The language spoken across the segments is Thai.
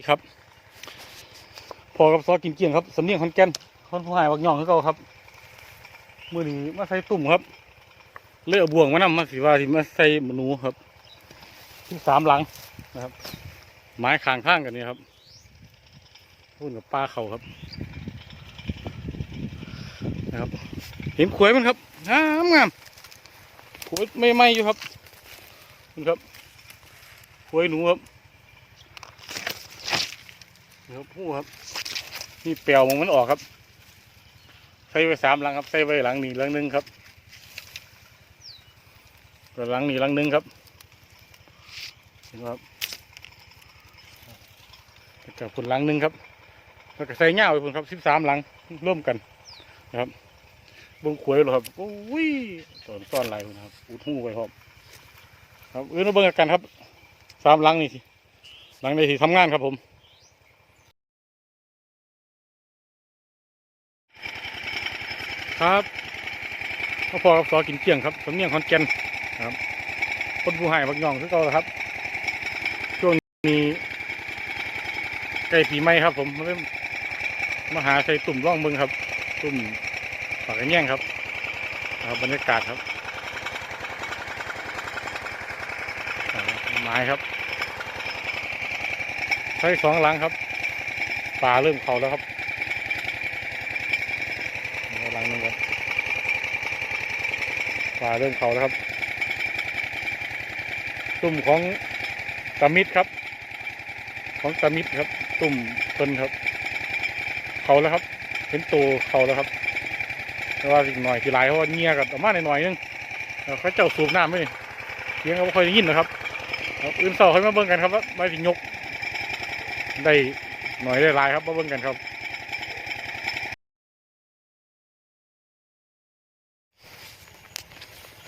ดีครับพอกับซอกินเกียงครับสำเนียงคอนแก่นคอนผู้หายวักย่องคือเก่าครับ มือนี้มาใส่ตุ่มครับ เลือกบ่วงมานำมาสิว่าที่มาใส่หนูครับ ที่สามหลังนะครับ ไม้คางข้างกันนี่ครับพูดกับปลาเขาครับ นะครับ เห็นขวยมันครับงามงามขวยไม่ไหมอยู่ครับนี่ครับขวยหนูครับ นี่ครับผู้ครับ นี่เปลวมันมันออกครับใส่ไว้สามหลังครับใส่ไว้หลังนี้หลังหนึงครับก็หลังนี้หลังหนึงครับเห็นไหมครับกับผลหลังหนึงครับแล้วก็ใส่เง่าไปผลครับสิบสามหลังร่วมกันนะครับบงขวยเหรอครับโอ้ยตอนซ่อนลายนะครับอุดหูไว้ครับครับเออมาเบิ้งกันครับสามหลังนี่สิหลังในที่ทำงานครับผม ครับก็พอกับซอกินเกียงครับสำเนียงคอนแก่นครับคนผู้หายบักย่องคือเก่าแล้วครับ ช่วงนี้ใกล้ปีใหม่ครับ ผมมาเริ่มมาหาใส่ตุ่มร่องเบิงครับ ตุ่มปากกระแย่งครับครับบรรยากาศครับไม้ครับ ใช้สองหลังครับปลาเริ่มเขาแล้วครับ นึงครับปลาเริ่มเขาแล้วครับ ตุ่มของตามิดครับ ของตามิดครับ ตุ่มเพิ่นครับ เขาแล้วครับ เห็นตัวเขาแล้วครับแต่ว่าอีกหน่อยทีไรเพราะว่าเงียกับประมาหน่อยนึงเขาเจ้าสูบน้ำไม่เสียงเขาไม่ค่อยได้ยินนะครับอื่นเสาร์ให้มาเบิ่งกันครับว่าไม่ถึงยกได้หน่อยได้ลายครับมาเบิ่งกันครับ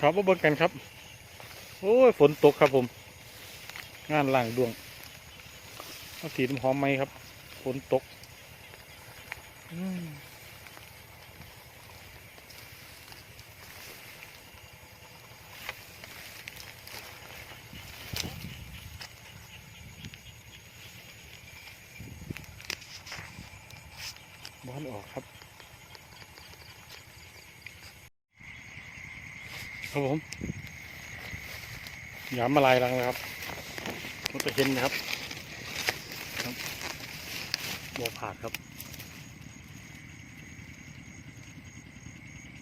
ครับมาเบิ่งกันครับ โอ้ยฝนตกครับผม งานล่างดวงเอาสีน้ำหอมไหมครับฝนตกอืมบอลออกครับ ครับผมหยามมาลายรังเลยครับมันจะเห็นนะครับครับบัวผาดครับ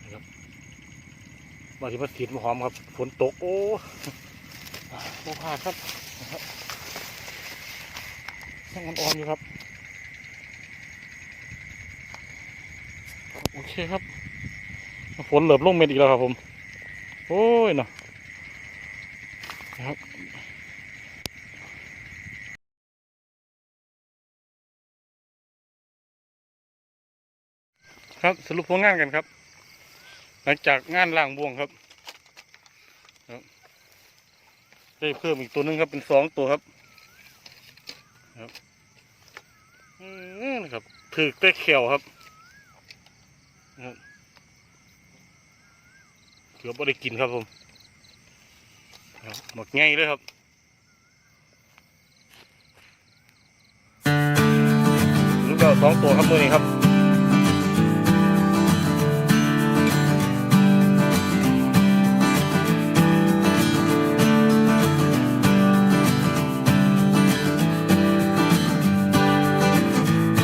นะครับบางทีมาสีดมาหอมครับฝนตกโอ้บัวผาดครับนะครับยังอ่อนๆอยู่ครับ โอเคครับ ฝนเหลือบลงเม็ดอีกแล้วครับผม โอ้ยเนาะครับครับสรุปผลงานกันครับ หลังจากงานล่างบวงครับได้เพิ่มอีกตัวหนึงครับเป็นสองตัวครับครับนะครับถือได้เขียวครับครับ เกือบไม่ได้กินครับผมบหมดง่ายเลยครับลูกเบลสองตัวครับมือนี้ครับ